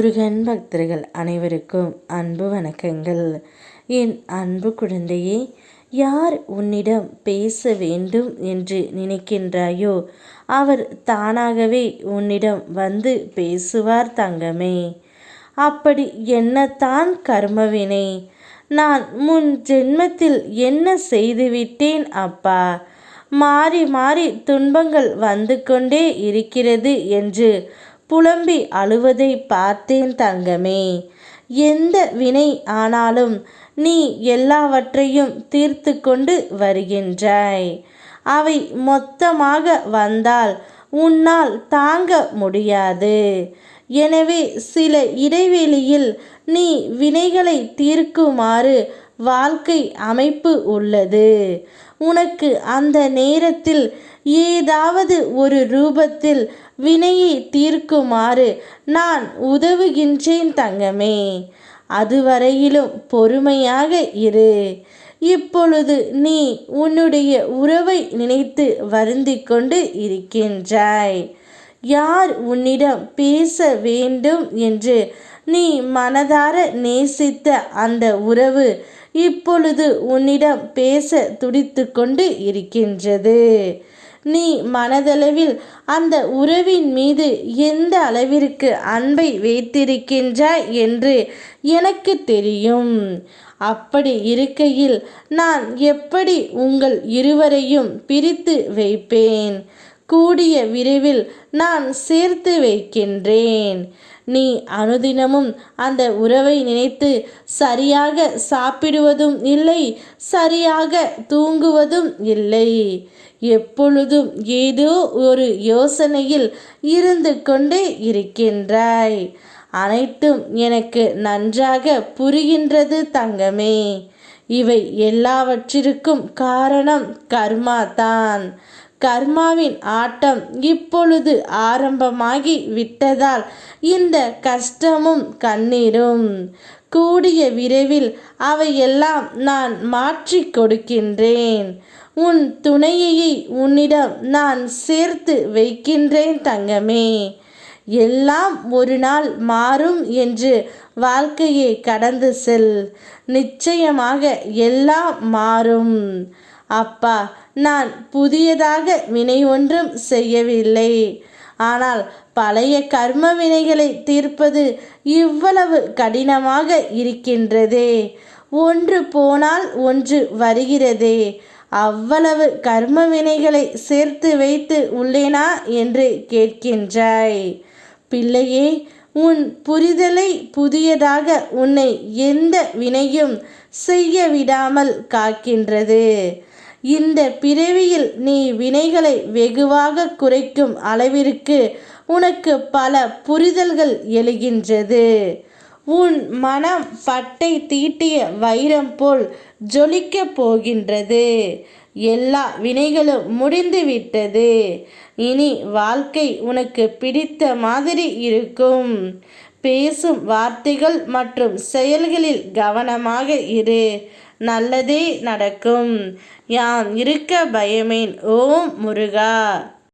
முருகன் பக்தர்கள் அனைவருக்கும் அன்பு வணக்கங்கள். என் அன்பு குழந்தையே யார் உன்னிடம் பேச வேண்டும் என்று நினைக்கின்றாயோ அவர் தானாகவே உன்னிடம் வந்து பேசுவார் தங்கமே. அப்படி என்னத்தான் கர்மவினை? நான் முன் ஜென்மத்தில் என்ன செய்துவிட்டேன் அப்பா? மாறி மாறி துன்பங்கள் வந்து கொண்டே இருக்கிறது என்று புலம்பி அழுவதை பார்த்தேன் தங்கமே. எந்த வினை ஆனாலும் நீ எல்லாவற்றையும் தீர்த்து கொண்டு வருகின்றாய். அவை மொத்தமாக வந்தால் உன்னால் தாங்க முடியாது. எனவே சில இடைவெளியில் நீ வினைகளை தீர்க்குமாறு வாழ்க்கை அமைப்பு உள்ளது. உனக்கு அந்த நேரத்தில் ஏதாவது ஒரு ரூபத்தில் வினையை தீர்க்குமாறு நான் உதவுகின்றேன் தங்கமே. அதுவரையிலும் பொறுமையாக இரு. இப்பொழுது நீ உன்னுடைய உறவை நினைத்து வருந்தி கொண்டு இருக்கின்றாய். யார் உன்னிடம் பேச வேண்டும் என்று நீ மனதார நேசித்த அந்த உறவு இப்பொழுது உன்னிடம் பேச துடித்து கொண்டு இருக்கின்றது. நீ மனதளவில் அந்த உறவின் மீது எந்த அளவிற்கு அன்பை வைத்திருக்கின்றாய் என்று எனக்கு தெரியும். அப்படி இருக்கையில் நான் எப்படி உங்கள் இருவரையும் பிரித்து வைப்பேன்? கூடிய விரைவில் நான் சேர்த்து வைக்கின்றேன். நீ அனுதினமும் அந்த உறவை நினைத்து சரியாக சாப்பிடுவதும் இல்லை சரியாக தூங்குவதும் இல்லை. எப்பொழுதும் ஏதோ ஒரு யோசனையில் இருந்து கொண்டே இருக்கின்றாய். அனைத்தும் எனக்கு நன்றாக புரிகின்றது தங்கமே. இவை எல்லாவற்றிற்கும் காரணம் கர்மா தான் கர்மாவின் ஆட்டம் இப்பொழுது ஆரம்பமாகி விட்டதால் இந்த கஷ்டமும் கண்ணீரும். கூடிய விரைவில் அவையெல்லாம் நான் மாற்றி கொடுக்கின்றேன். உன் துணையை உன்னிடம் நான் சேர்த்து வைக்கின்றேன் தங்கமே. எல்லாம் ஒரு நாள் மாறும் என்று வாழ்க்கையை கடந்து செல். நிச்சயமாக எல்லாம் மாறும். அப்பா நான் புதியதாக வினை ஒன்றும் செய்யவில்லை. ஆனால் பழைய கர்ம வினைகளை தீர்ப்பது இவ்வளவு கடினமாக இருக்கின்றதே. ஒன்று போனால் ஒன்று வருகிறதே. அவ்வளவு கர்ம வினைகளை சேர்த்து வைத்து உள்ளேனா என்று கேட்கின்றாய். பிள்ளையே உன் புரிதலை புதியதாக உன்னை எந்த வினையும் செய்ய விடாமல் காக்கின்றது. இந்த பிறவியில் நீ வினைகளை வெகுவாக குறைக்கும் அளவிற்கு உனக்கு பல புரிதல்கள் எழுகின்றது. உன் மனம் பட்டை தீட்டிய வைரம் போல் ஜொலிக்கப் போகின்றது. எல்லா வினைகளும் முடிந்துவிட்டது. இனி வாழ்க்கை உனக்கு பிடித்த மாதிரி இருக்கும். பேசும் வார்த்தைகள் மற்றும் செயல்களில் கவனமாக இரு. நல்லதே நடக்கும். யாம் இருக்க பயமேன் ஓம் முருகா.